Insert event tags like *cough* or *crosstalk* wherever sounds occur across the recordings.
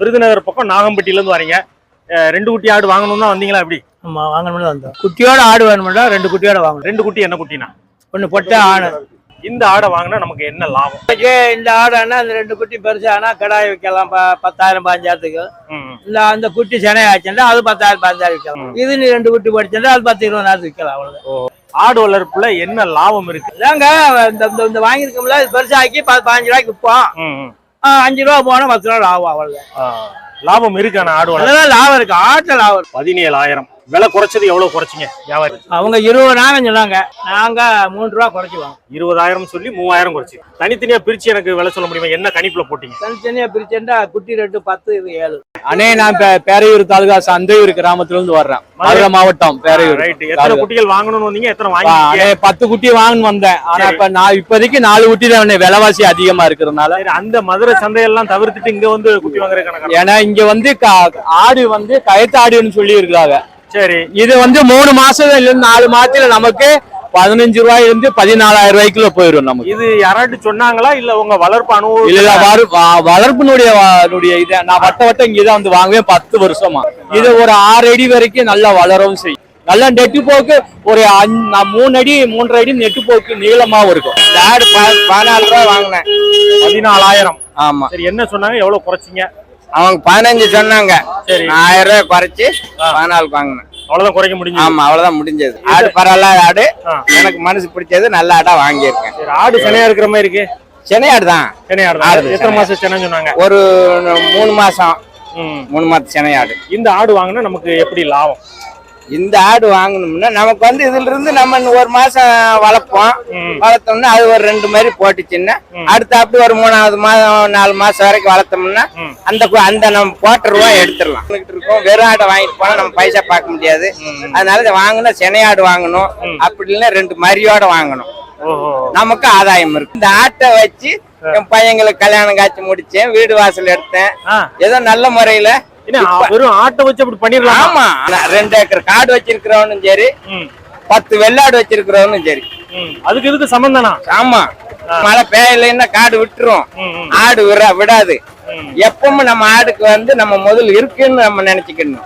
விருதுநகர் பக்கம் நாகம்பட்டியில இருந்து வரீங்க ரெண்டு குட்டி ஆடு வாங்கணும் தான் வந்தீங்களா எப்படி? ஆமா வாங்கணும்னு வந்தோம். குட்டியோட ஆடு வேணும்னா ரெண்டு குட்டியோட வாங்கணும். ரெண்டு குட்டி என்ன குட்டினா? ஒண்ணு பொட்ட ஆணு இந்த ஆடை வாங்கினா நமக்கு என்ன லாபம்? இந்த ஆடுனா அந்த ரெண்டு குட்டி பெருசானா கடாய் வைக்கலாம் ப- பத்தாயிரம் பாஞ்சாயிரத்துக்கு இல்ல அந்த குட்டி சென்னை ஆச்சுன்னா அது பத்தாயிரம் பாஞ்சாயிரம் விற்கலாம். இது நீ ரெண்டு குட்டி படிச்சா அது பத்து இருபதாயிரத்துக்கு விற்கலாம் அவ்வளவுதான். ஆடு வளர்ப்புல என்ன லாபம் இருக்கு? இதாங்க இந்த வாங்கியிருக்கோம்ல பெருசாக்கி ப- பதினஞ்சு ரூபாய்க்கு விற்போம். அஞ்சு ரூபா போனா பத்து ரூபா லாபம் அவ்வளவுதான். லாபம் இருக்கான ஆடு வளர்ப்பு அதெல்லாம் லாபம் இருக்கு. ஆட்டுல லாபம் இருக்கு. பதினேழாயிரம். விலை குறைச்சது எவ்வளவு குறைச்சிங்க? வியாபாரி. அவங்க இருபதாயிரம் சொன்னாங்க. நாங்க மூணு ரூபா குறைச்சுவோம் இருபதாயிரம் சொல்லி மூவாயிரம் குறைச்சி. தனித்தனியா பிரிச்சு எனக்கு விலை சொல்ல முடியுமா? என்ன கணிப்புல போட்டீங்க? தனித்தனியா பிரிச்சேன்டா குட்டி ரெண்டு பத்து இது ஏழு. அண்ணே நான் பேரையூர் தாலுகா சந்தையூர் கிராமத்துல இருந்து வர்றேன். மதுரை மாவட்டம் பேரையூர் ரைட் எத்தனை குட்டிகள் வாங்கணும்னு வந்தீங்க? எத்தனை வாங்கி பத்து குட்டி வாங்கன்னு வந்தேன். ஆனா. இப்ப நான் இப்போதைக்கு நாலு குட்டி தான் விலைவாசி அதிகமா இருக்கிறதுனால. அந்த மதுரை சந்தையெல்லாம் தவிர்த்துட்டு இங்க வந்து குட்டி வாங்குற கணக்கு ஏன்னா இங்க வந்து க- ஆடு வந்து கயத்து ஆடுன்னு சொல்லி இருக்காங்க சரி இது வந்து மூணு மாசத்துல இருந்து நாலு மாசத்துல நமக்கு பதினஞ்சு ரூபாயில இருந்து பதினாலாயிரம் ரூபாய்க்குள்ள போயிடும் நமக்கு. இது யாராட்டு சொன்னாங்களா? இல்ல உங்க வளர்ப்பு அனுபவம் இல்ல வளர்ப்பினுடைய இதை நான் வட்ட வட்டம் இங்கதான் வந்து வாங்குவேன் பத்து வருஷமா. இது ஒரு ஆறு அடி வரைக்கும் நல்லா வளரவும் செய்யும். நல்லா நெட்டு போக்கு ஒரு மூணு அடி மூன்றரை அடி நெட்டு போக்கு நீளமாவும் இருக்கும். பதினாலு ரூபாய் வாங்கினேன். பதினாலாயிரம். ஆமா. சரி என்ன சொன்னாங்க? எவ்வளவு குறைச்சிங்க? அவங்க பதினஞ்சு சொன்னாங்க. ஆயிரம் ரூபாய் குறைச்சு பதினாலுக்கு வாங்கினேன். அவ்வளவுதான் குறைக்க முடியும் ஆமா அவ்வளவுதான் முடிஞ்சது. ஆடு பரவாயில்ல ஆடு. எனக்கு மனசு பிடிச்சது நல்ல ஆடா வாங்கியிருக்கேன். ஆடு சென்னையா இருக்கிற மாதிரி இருக்கு? சென்னை ஆடு தான். சென்னை ஆடு ஆடு தான். எத்தனை மாசம் சென்னை சொன்னாங்க? ஒரு மூணு மாசம். மூணு மாசம் சென்னை ஆடு. இந்த ஆடு வாங்கினா நமக்கு எப்படி லாபம்? இந்த ஆடு வாங்கணும்னா நமக்கு வந்து இதுல இருந்து நம்ம ஒரு மாசம் வளர்ப்போம். வளர்த்தோம்னா அது ஒரு ரெண்டு மாதிரி போட்டுச்சுன்னா அடுத்து அப்படி ஒரு மூணாவது மாதம் நாலு மாசம் வரைக்கும் வளர்த்தோம்னா. அந்த அந்த நம்ம போட்ட ரூபாய் எடுத்துடலாம். இருக்கோம். வெறும் ஆடை வாங்கிட்டு போனா நம்ம பைசா பார்க்க முடியாது. அதனால இதை வாங்கினா சென்னை ஆடு வாங்கணும். அப்படி இல்லைன்னா ரெண்டு மரியோட வாங்கணும். நமக்கு ஆதாயம் இருக்கு. இந்த ஆட்டை வச்சு என் பையங்களுக்கு கல்யாணம் காட்சி முடிச்சேன். வீடு வாசல் எடுத்தேன். ஏதோ நல்ல முறையில வெறும் ஆட்டை வச்சு அப்படி பண்ணிடலாம்? ஆமா. ரெண்டு ஏக்கர் காடு வச்சிருக்கிறவனும் சரி பத்து வெள்ளாடு வச்சிருக்கிறவனும் சரி. அதுக்கு இதுக்கு சம்பந்தனா ஆமா. மழை பெய்யலைன்னா காடு விட்டுரும். ஆடு விட விடாது. எப்பவும் நம்ம ஆடுக்கு வந்து நம்ம முதல் இருக்குன்னு நம்ம நினைச்சுக்கணும்.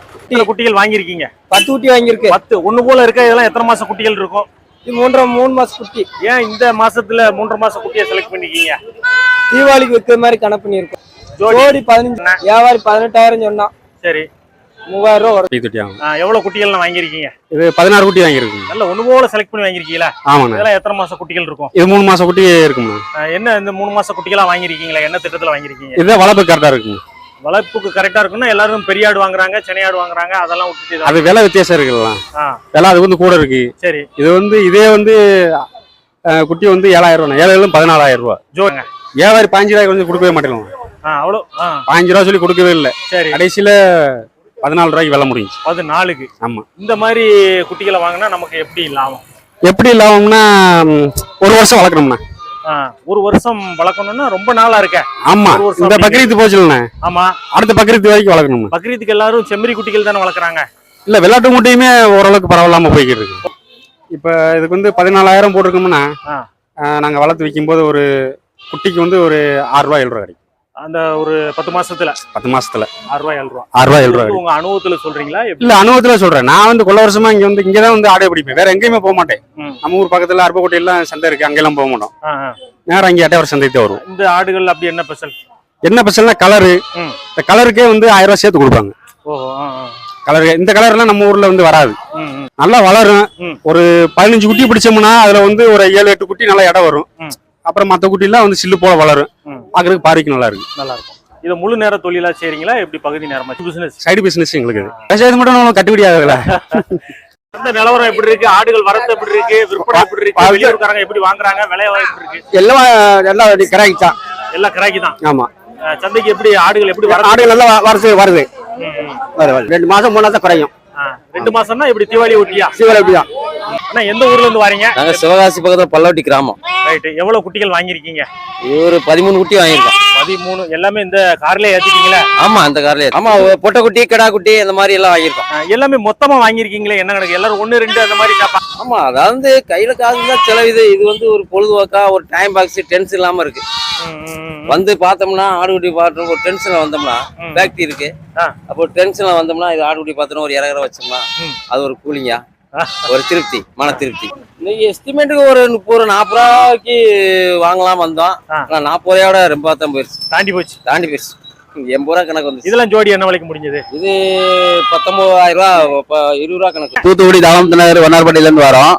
குட்டிகள் வாங்கியிருக்கீங்க. பத்து குட்டி வாங்கியிருக்கு. பத்து. ஒண்ணு போல இருக்க? இதெல்லாம் எத்தனை மாசம் குட்டிகள் இருக்கும்? இது மூன்றரை மூணு மாசம் குட்டி. ஏன் இந்த மாசத்துல மூன்றரை மாசம் குட்டியை செலக்ட் பண்ணிருக்கீங்க? தீபாவளிக்கு விற்கிற மாதிரி கணக்கு பண்ணியிருக்கோம். ஜோடி. பதினஞ்சு. வியாபாரி பதினெட்டாயிரம் சொன்னான் சரி. மூவாயிரம் ரூபா குட்டி தொட்டியாகும் ஆ, எவ்வளவு குட்டிகள் வாங்கியிருக்கீங்க? இது பதினாறு குட்டி வாங்கியிருக்குங்க நல்ல ஒண்ணு போல செலக்ட் பண்ணி வாங்கியிருக்கீங்களா? ஆமாண்ணே. இதெல்லாம் எத்தனை மாசம் குட்டிகள் இருக்கும்? இது மூணு மாசம் குட்டி இருக்குங்க ஆ, என்ன இந்த மூணு மாசம் குட்டிகளா வாங்கியிருக்கீங்களா? என்ன திட்டத்துல வாங்கியிருக்கீங்க? இதுதான் வளர்ப்பு கரெக்டா இருக்குங்க வளர்ப்புக்கு கரெக்டா இருக்குன்னா எல்லாரும் பெரிய ஆடு வாங்குறாங்க சென்னை ஆடு வாங்குறாங்க அதெல்லாம் விட்டுட்டு இதை- அது விலை வித்தியாசம் இருக்குல்ல ஆ. விலை அது வந்து கூட இருக்கு. சரி. இது வந்து இதே வந்து குட்டி வந்து ஏழாயிரம் ரூபா ஏழாயிரம் பதினாலாயிரம் ரூபா ஜோங்க வியாபாரி பாஞ்சு ரூபாய்க்கு வந்து கொடுக்கவே மாட்டேங்க அவ்வளோ பாஞ்சு ரூபா சொல்லி கொடுக்கவே இல்லை. சரி. கடைசியில பதினாலு ரூபாய்க்கு விலை முடிஞ்சு அது நாளுக்கு ஆமா. இந்த மாதிரி குட்டிகளை வாங்கினா நமக்கு எப்படி லாபம்? எப்படி லாபம்னா ஒரு வருஷம் வளர்க்கணும்ண்ணா. ஆ, ஒரு வருஷம் வளர்க்கணும்னா ரொம்ப நாளா இருக்க. ஆமா. இந்த அப்படிங்க. பக்ரீத்து போச்சுல்லண்ணே ஆமா. அடுத்த பக்ரீத்து வரைக்கும் வளர்க்கணும்ண்ணா. பக்ரீத்துக்கு எல்லாரும் செம்மறி குட்டிகள் தானே வளர்க்குறாங்க? இல்ல விளையாட்டு முட்டையுமே ஓரளவுக்கு பரவாயில்லாம போய்கிட்டு இருக்கு. இப்போ இதுக்கு வந்து பதினாலாயிரம் போட்டிருக்கோம்னா நாங்க வளர்த்து விற்கும்போது ஒரு குட்டிக்கு வந்து ஒரு ஆறு ரூபா ஏழு ரூபா கிடைக்கும். அந்த ஒரு பத்து மாசத்துல? பத்து மாசத்துல. ஆறு ரூபாய் ஏழு ரூபா ஆறு ரூபா ஏழு ரூபா இது கிடைக்கும் உங்க அனுபவத்துல சொல்றீங்களா? இல்ல அனுபவத்துல சொல்றேன். நான் வந்து கொள்ள வருஷமா இங்க வந்து இங்கதான் வந்து ஆடை பிடிப்பேன். வேற எங்கேயுமே போக மாட்டேன். நம்ம ஊர் பக்கத்துல அருப்பக்கோட்டை எல்லாம் சந்தை இருக்கு. அங்கெல்லாம் போக மாட்டோம். நேரம் இங்கே அட்டையார் சந்தைக்கு தான் வருவோம். இந்த ஆடுகள் அப்படி என்ன ஸ்பெஷல் என்ன பிரச்சனை கலரு. இந்த கலருக்கே வந்து ஆயிரம் ரூபாய் சேர்த்து கொடுப்பாங்க. கலர் இந்த கலர்லாம் நம்ம ஊர்ல வந்து வராது. நல்லா வளரும். ஒரு பதினஞ்சு குட்டி பிடிச்சோம்னா அதுல வந்து ஒரு ஏழு எட்டு குட்டி நல்லா இடம் வரும். அப்புறம் மத்த குட்டி எல்லாம் வந்து சில்லு போல வளரும். பாக்குறதுக்கு பார்வைக்கு நல்லா இருக்கு. நல்லா இருக்கும் இதை முழு நேர தொழிலா செய்றீங்களா? எப்படி பகுதி நேரமா? பிசினஸ் சைடு பிசினஸ் எங்களுக்கு. விவசாயத்து மட்டும் நம்மளுக்கு கட்டுப்படி ஆகுதுல *laughs* இந்த நிலவரம் எப்படி இருக்கு? ஆடுகள் வரத்து எப்படி இருக்கு? விற்பனை எப்படி இருக்கு? வெளியூர்காரங்க எப்படி வாங்குறாங்க? விலை எப்படி இருக்கு? எல்லாம் எல்லாம் கிராக்கி தான். எல்லாம் கிராக்கி தான். ஆமா. சந்தைக்கு எப்படி ஆடுகள் எப்படி வர ஆடுகள் நல்லா வருது. வருது வருது. ரெண்டு மாசம் மூணு மாசம் குறையும். ரெண்டு மாசம்னா இப்படி தீபாவளி ஒட்டியா? சீவல் எப்படியா அண்ணா எந்த ஊர்ல இருந்து வரீங்க? நாங்க சிவகாசி பக்கத்துல பல்லவட்டி கிராமம். ரைட் எவ்வளவு குட்டிகள் வாங்கியிருக்கீங்க? ஒரு பதிமூணு குட்டி வாங்கியிருக்கோம். பதிமூணு எல்லாமே இந்த கார்லயே ஏத்திட்டீங்களா? ஆமா அந்த கார்ல ஆமா பொட்டைக்குட்டி கிடாக்குட்டி அந்த மாதிரி எல்லாம் வாங்கியிருக்கோம். எல்லாமே மொத்தமா வாங்கியிருக்கீங்களே என்ன கணக்கு எல்லாரும் ஒண்ணு ரெண்டு அந்த மாதிரி கேட்பாங்க ஆமா அதாவது கையில காசு தான் செலவிது இது வந்து ஒரு பொழுதுபோக்கா ஒரு டைம் பாக்ஸ் டென்ஷன் இல்லாம இருக்கு. வந்து பார்த்தோம்னா ஆடுகுட்டி பார்த்தோம் ஒரு டென்ஷன்ல வந்தோம்னா. ஃபேக்டரி இருக்கு. அப்போ டென்ஷன்ல வந்தோம்னா இது ஆடுகுட்டி பார்த்தோம்னா ஒரு இறகுற வச்சோம்னா. அது ஒரு கூலிங்கா. ஒரு திருப்தி மன திருப்தி. இன்னைக்கு எஸ்டிமேட்டுக்கு ஒரு முப்பது நாற்பது ரூபாய்க்கு வாங்கலாம் வந்தோம். ஆனா நாற்பது ரூபாயோட ரொம்ப தான் போயிருச்சு. தாண்டி போச்சு. தாண்டி போயிருச்சு. எண்பது ரூபா கணக்கு வந்துச்சு இதெல்லாம் ஜோடி என்ன விலைக்கு முடிஞ்சது? இது பத்தொன்பதாயிரம் ரூபா இருபது ரூபா கணக்கு. தூத்துக்குடி தாமத்து நகர் வண்ணார்பட்டியில இருந்து வரோம்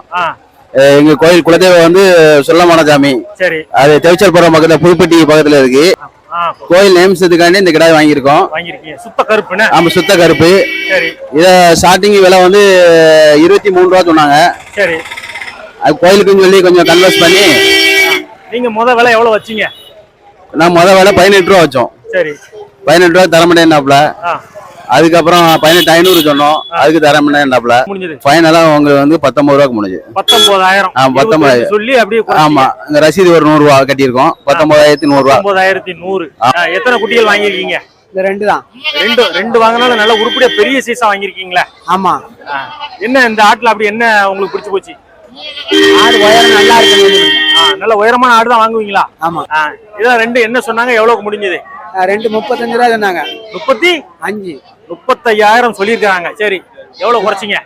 எங்க கோயில் குலதெய்வம் வந்து சொல்லமான சாமி சரி. அது தெவிச்சல்புரம் பக்கத்துல புதுப்பட்டி பக்கத்துல இருக்கு. கோயில் நேம்சத்துக்காண்டி இந்த கிடாய் வாங்கியிருக்கோம். சுத்த கருப்புன்னு ஆமா சுத்த கருப்பு. இத ஸ்டார்டிங் விலை வந்து இருபத்தி மூணு ரூபா சொன்னாங்க. சரி. அது கோயிலுக்குன்னு சொல்லி கொஞ்சம் கன்வெர்ஸ் பண்ணி நீங்க முத விலை எவ்வளவு வச்சீங்க? நான் முத விலை பதினெட்டு ரூபா வச்சோம். சரி. பதினெட்டு ரூபா தர மாட்டேன்னாப்ல ஆ. அதுக்கப்புறம் பதினெட்டு ஐநூறு சொன்னோம். அதுக்கு தர மாட்டேன்னாப்ல முடிஞ்சது. ஃபைனலா உங்களுக்கு வந்து பத்தொன்பது ரூபாய்க்கு முடிஞ்சு பத்தொன்பதாயிரம். ஆ, பத்தொன்பதாயிரம். சொல்லி அப்படியே ஆமா இந்த ரசீது ஒரு நூறு ரூபா கட்டியிருக்கோம் பத்தொன்பதாயிரத்தி நூறு. ரூபா ஒன்பதாயிரத்தி நூறு எத்தனை குட்டிகள் வாங்கியிருக்கீங்க? இந்த ரெண்டு தான். ரெண்டு ரெண்டு வாங்கினாலும் நல்ல உருப்படியா பெரிய சைஸா வாங்கியிருக்கீங்களா? ஆமா. ஆ. என்ன இந்த ஆட்டுல அப்படி என்ன உங்களுக்கு பிடிச்சு போச்சு? ஆடு உயரம் நல்லா இருக்கு ஆ, நல்ல உயரமான ஆடு தான் வாங்குவீங்களா? ஆமா. ஆ, இதான் ரெண்டு என்ன சொன்னாங்க? எவ்வளவுக்கு முடிஞ்சது? ரெண்டு முப்பத்தஞ்சு ரூபா சொன்னாங்க. முப்பத்தி? அஞ்சு. முப்பத்தையாயிரம் சொல்லியிருக்காங்க சரி எவ்வளவு குறைச்சிங்க?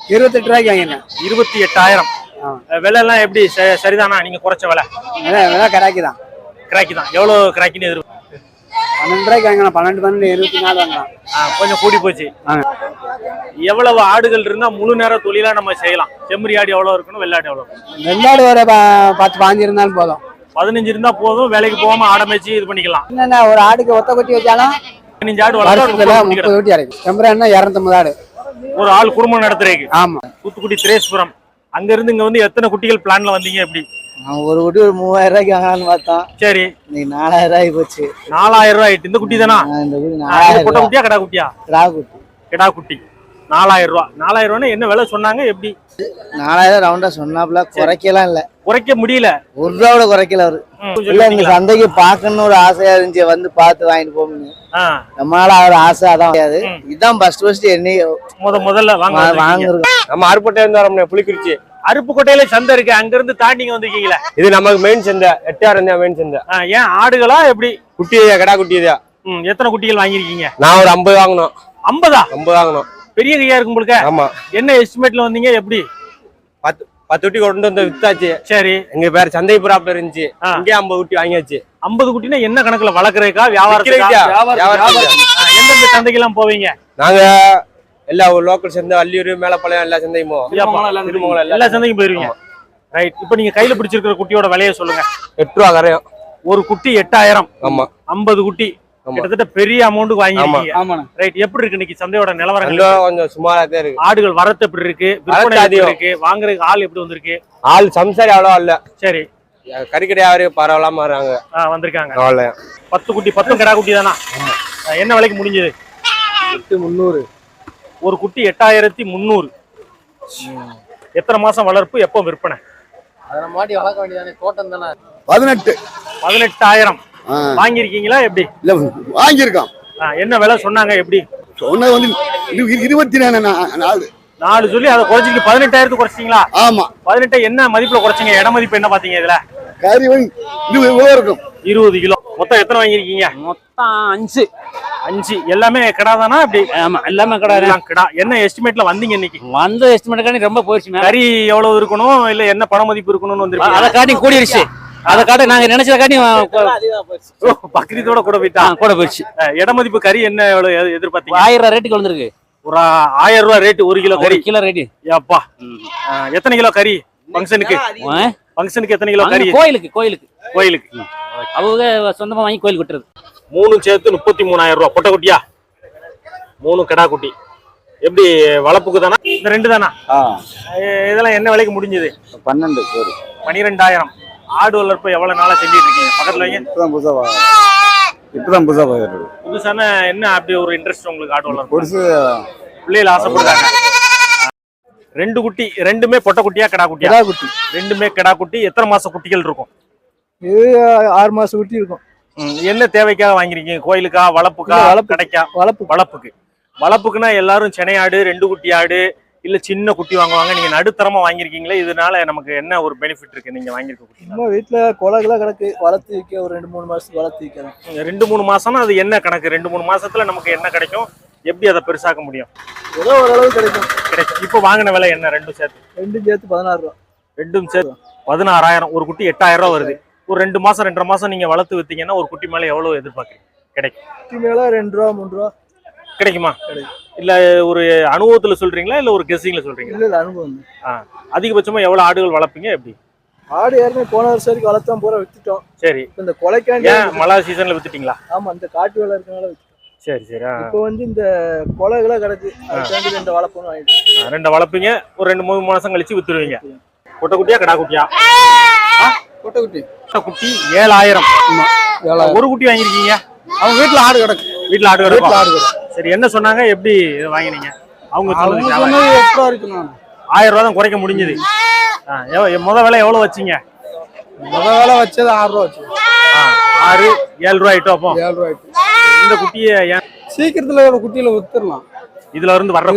இருபத்தெட்டு ரூபாய்க்கு வாங்கினேன் இருபத்தி எட்டாயிரம் ஆ. விலை எல்லாம் எப்படி? சரிதானா? நீங்க குறைச்ச விலை? விலை கிராக்கி தான் கிராக்கி தான் எவ்வளவு கிராக்கின்னு எதிர்ப்பு பன்னெண்டு ரூபாய்க்கு வாங்கலாம் பன்னெண்டு பன்னெண்டு இருபத்தி நாலு வாங்கலாம் கொஞ்சம் கூடி போச்சு. எவ்வளவு ஆடுகள் இருந்தா முழு நேர தொழிலா நம்ம செய்யலாம். செம்மறி ஆடு எவ்வளவு இருக்கணும்? வெள்ளாடு எவ்வளவு? வெள்ளாடு ஒரு பத்து பாஞ்சு இருந்தாலும் போதும். பதினஞ்சு இருந்தா போதும். வேலைக்கு போகாம ஆடை மேய்ச்சி இது பண்ணிக்கலாம். என்னென்ன ஒரு ஆடுக்கு ஒத்த குட்டி வச்சாலும் பதினஞ்சு ஆடு வளர்த்தா வருஷத்துல முப்பது குட்டி முப்பது குட்டி அரைக்கும் செம்பரான்னா இரநூத்தம்பது ஆடு. கிடக்கும். ஒரு ஆள் குடும்பம் நடத்துறதுக்கு. ஆமா. தூத்துக்குடி திரேஸ்புரம். அங்க இருந்து இங்க வந்து எத்தனை குட்டிகள் பிளான்ல வந்தீங்க எப்படி ஒரு குட்டி ஒரு மூவாயிரம் ரூபாய்க்கு வாங்கலாம்னு பார்த்தோம். சரி. இன்னைக்கு நாலாயிரம் ரூபாய்க்கு போச்சு நாலாயிரம் ரூபாய் ஆயிட்டு. இந்த குட்டி தானா? இந்த குட்டி நாலாயிரம் ரூபாய். குட்டியா கடா குட்டியா? கிடா குட்டி. கிடா குட்டி. நாலாயிரம் ரூபாய். நாலாயிரம் ரூபாய் என்ன விலை சொன்னாங்க? எப்படி? நாலாயிரம் ரவுண்டா சொன்னாப்ல குறைக்கலாம் இல்ல. குறைக்க முடியல. ஒரு ரூபாவோட குறைக்கல அவரு. இல்ல? சந்தைக்கு பார்க்கணும்னு ஒரு ஆசையா இருந்துச்சு வந்து பார்த்து வாங்கிட்டு போகணும்னு. ஆ, நம்மளால அவர் ஆசை அதான் கிடையாது. இதுதான் ஃபர்ஸ்ட் ஃபர்ஸ்ட் என்ன முத முதல்ல. வாங்குறோம் நம்ம அருப்பட்டை இருந்து வரோம்னே புலிக்குறிச்சி. அருப்புக்கோட்டையில சந்தை இருக்கு அங்க இருந்து தாண்டிங்க வந்திருக்கீங்களா. இது நமக்கு மெயின் சந்தை எட்டாயிரம் தான் மெயின் சந்தை. ஏன் ஆடுகளா எப்படி? குட்டி கடா குட்டி இதா எத்தனை குட்டிகள் வாங்கியிருக்கீங்க? நான் ஒரு ஐம்பது வாங்கணும் ஐம்பதா? ஐம்பது வாங்கணும் பெரிய கையா இருக்கும் உங்களுக்கு ஆமா. என்ன எஸ்டிமேட்ல வந்தீங்க எப்படி? பத்து பத்து குட்டி கொண்டு வந்து வித்தாச்சு. சரி. எங்க பேர் சந்தை புறாப்புல இருந்துச்சு. இங்கே ஐம்பது குட்டி வாங்கியாச்சு. ஐம்பது குட்டினா என்ன கணக்குல? வளர்க்குறதுக்கா. ஆ, எந்தெந்த சந்தைக்கெல்லாம் போவீங்க? நாங்க எல்லா லோக்கல் சந்தை அள்ளியூர் மேலப்பாளையம் எல்லா சந்தையும். போவோம் எல்லா சந்தைக்கும் போயிருவீங்க ரைட் இப்போ நீங்க கையில பிடிச்சிருக்கிற குட்டியோட விலையை சொல்லுங்க. எட்டு ரூபா கரையும். ஒரு குட்டி எட்டாயிரம். ஆமா. ஐம்பது குட்டி. கிட்டத்தட்ட பெரிய அமௌண்ட்டுக்கு வாங்கிருக்கீங்க ஆமாண்ணா. ரைட் எப்படி இருக்கு இன்னைக்கு சந்தையோட நிலவரங்கள்? கொஞ்சம் சுமாரா தான் இருக்கு. ஆடுகள் வரத்து எப்படி இருக்கு? விற்பனை அதிகம். இருக்கு? வாங்குறதுக்கு ஆள் எப்படி வந்திருக்கு? ஆள் சம்சாரி அவ்வளோ இல்ல. சரி. கறிக்கடை யாரு பரவாயில்லாம வர்றாங்க ஆ, வந்திருக்காங்க. பத்து குட்டி பத்தும் கிடா குட்டி தானா? என்ன விலைக்கு முடிஞ்சது? எட்டு முந்நூறு. ஒரு குட்டி எட்டாயிரத்தி முந்நூறு. எத்தனை மாசம் வளர்ப்பு? எப்போ விற்பனை? அதில் மாட்டி வளர்க்க வேண்டியதானே தோட்டம் தானே பதினெட்டு. பதினெட்டாயிரம். வாங்கியிருக்கீங்களா எப்படி? இல்ல வாங்கியிருக்கோம். என்ன விலை சொன்னாங்க எப்படி? சொன்னது வந்து இரு- இருபத்தி நாலு நாலு. நாலு சொல்லி அதை குறைச்சிட்டு பதினெட்டாயிரத்துக்கு குறைச்சிங்களா ஆமா. பதினெட்டு என்ன மதிப்புல குறைச்சிங்க? இட மதிப்பு என்ன பாத்தீங்க இதுல? கறி இருக்கும். இருபது கிலோ. மொத்தம் எத்தனை வாங்கியிருக்கீங்க? மொத்தம் அஞ்சு. அஞ்சு. எல்லாமே கிடா தானா அப்படி ஆமா எல்லாமே கடை எல்லாம் கிடா. என்ன எஸ்டிமேட்ல வந்தீங்க இன்னைக்கு? வந்த எஸ்டிமேட் ரொம்ப போயிடுச்சு மேம் கறி எவ்வளவு இருக்கணும்? இல்ல என்ன பண மதிப்பு இருக்கணும்னு அதை வந்திருக்கீங்க காட்டி கூடிருச்சு. அதை காட்டி நாங்க நினைச்சத காட்டி பக்ரீத்தோட கூட போயிட்டா? கூட போயிடுச்சு. அஹ், இட மதிப்பு கறி என்ன எதிர்பார்த்தீங்க? ஆயிரம் ரூபாய் ரேட்டுக்கு வந்திருக்கு. ஒரு ஆயிரம் ரூபாய் ரேட் ஒரு கிலோ கறி. கிலோ ரேட்டு அப்பா எத்தனை கிலோ கறி ஃபங்க்ஷனுக்கு? ஃபங்க்ஷனுக்கு எத்தனை கிலோ கறி? கோயிலுக்கு கோயிலுக்கு. கோயிலுக்கு. அவங்க சொந்தமா வாங்கி கோயில் விட்டுறது. மூணு சேர்த்து முப்பத்தி மூணாயிரம் ரூபாய். பொட்டை குட்டியா? மூணு கிடா குட்டி. எப்படி வளர்ப்புக்கு தானா? இந்த ரெண்டு தானா? இதெல்லாம் என்ன விலைக்கு முடிஞ்சது? பன்னெண்டு பனிரெண்டாயிரம். ஆடு வளர்ப்பு எவ்வளவு நாளா செஞ்சுட்டு இருக்கீங்க? பக்கத்துல வைங்க. இப்பதான் புதுசா இப்பதான் புதுசா பார்க்கறது புதுசான என்ன அப்படி ஒரு இன்ட்ரெஸ்ட் உங்களுக்கு ஆடு வளர்ப்பு? பொருசு பிள்ளைகள் ஆசைப்படுறாங்க. ரெண்டு குட்டி ரெண்டுமே பொட்டை குட்டியா கிடா குட்டியா? கிடா குட்டி. ரெண்டுமே கிடா குட்டி. எத்தனை மாச குட்டிகள் இருக்கும்? இது ஆறு மாசம் குட்டி இருக்கும். ம், என்ன தேவைக்காக வாங்கிருக்கீங்க கோயிலுக்கா வளப்புக்கா இல்ல, வளப்பு. கடைக்கா? வளர்ப்பு வளப்புக்கு. வளப்புக்குன்னா எல்லாரும் சென்னையாடு ரெண்டு குட்டி ஆடு இல்ல சின்ன குட்டி வாங்குவாங்க. நீங்க நடுத்தரமா வாங்கிருக்கீங்களே இதனால நமக்கு என்ன ஒரு பெனிஃபிட் இருக்கு? நீங்க வாங்கிருக்க குட்டி நம்ம வீட்டுல குலகுல கிடக்கு வளர்த்து விற்க ஒரு ரெண்டு மூணு மாசத்துக்கு வளர்த்து விற்கிறோம் ரெண்டு மூணு மாசம்னா அது என்ன கணக்கு? ரெண்டு மூணு மாசத்துல நமக்கு என்ன கிடைக்கும்? எப்படி அதை பெருசாக்க முடியும்? ஏதோ ஓரளவு கிடைக்கும். கிடைக்கும். இப்போ வாங்கின விலை என்ன? ரெண்டும் சேர்த்து. ரெண்டும் சேர்த்து பதினாறு ரூபா. ரெண்டும் சேர்த்து பதினாறாயிரம். ஒரு குட்டி எட்டாயிரம் ரூபா வருது. ஒரு ரெண்டு மாசம் ரெண்டரை மாசம் நீங்க வளர்த்து வித்தீங்கன்னா ஒரு குட்டி மேல எவ்வளவு எதிர்பார்க்குறீங்க? கிடைக்கும். குட்டி மேல ரெண்டு ரூபா மூணு ரூபா. கிடைக்குமா? கிடைக்கும். இல்ல ஒரு அனுபவத்துல சொல்றீங்களா? இல்ல ஒரு கெஸ்ஸிங்ல சொல்றீங்களா? இல்ல இல்ல அனுபவம் தான். அதிகபட்சமா எவ்வளவு ஆடுகள் வளர்ப்பீங்க? எப்படி? ஆடு ஏற்கனவே போன வருஷம் வரைக்கும் வளர்த்தான் பூரா வித்துட்டோம். சரி. இந்த கொலைக்காண்டி மழை சீசன்ல வித்துட்டீங்களா? ஆமா இந்த காட்டு வேலை இருக்கனால சரி சரி ஆ. இப்போ வந்து இந்த கொலைகளை கிடக்கு. அதுக்காண்டி ரெண்டு வளர்ப்பணும் வாங்கிட்டு ஆ, ரெண்டு வளர்ப்பீங்க. ஒரு ரெண்டு மூணு மாசம் கழிச்சு வித்துருவீங்க. கொட்டை குட்டியா கடா குட்டியா கொட்டைக்குட்டி கொட்டை குட்டி ஏழாயிரம். ஒரு குட்டி வாங்கிருக்கீங்க அவங்க வீட்டுல ஆடு கிடக்கு. வீட்டுல ஆடு கிடக்கும்? ஆடு கிடக்கு. சரி என்ன சொன்னாங்க? எப்படி இது வாங்கினீங்க? அவங்க ரூபா நான். ஆயிரம் ரூபா தான் குறைக்க முடிஞ்சது. முத விலை எவ்வளவு வச்சீங்க? முத வேலை வச்சது ஆறு ரூபா வச்சு ஆறு ஏழு ரூபா ஆயிட்டோம் அப்போ ஏழு ரூபாய்க்கு இந்த குட்டியை ஏன்? சீக்கிரத்துல ஒரு குட்டியில வித்துடலாம். இதுல இருந்து வர்ற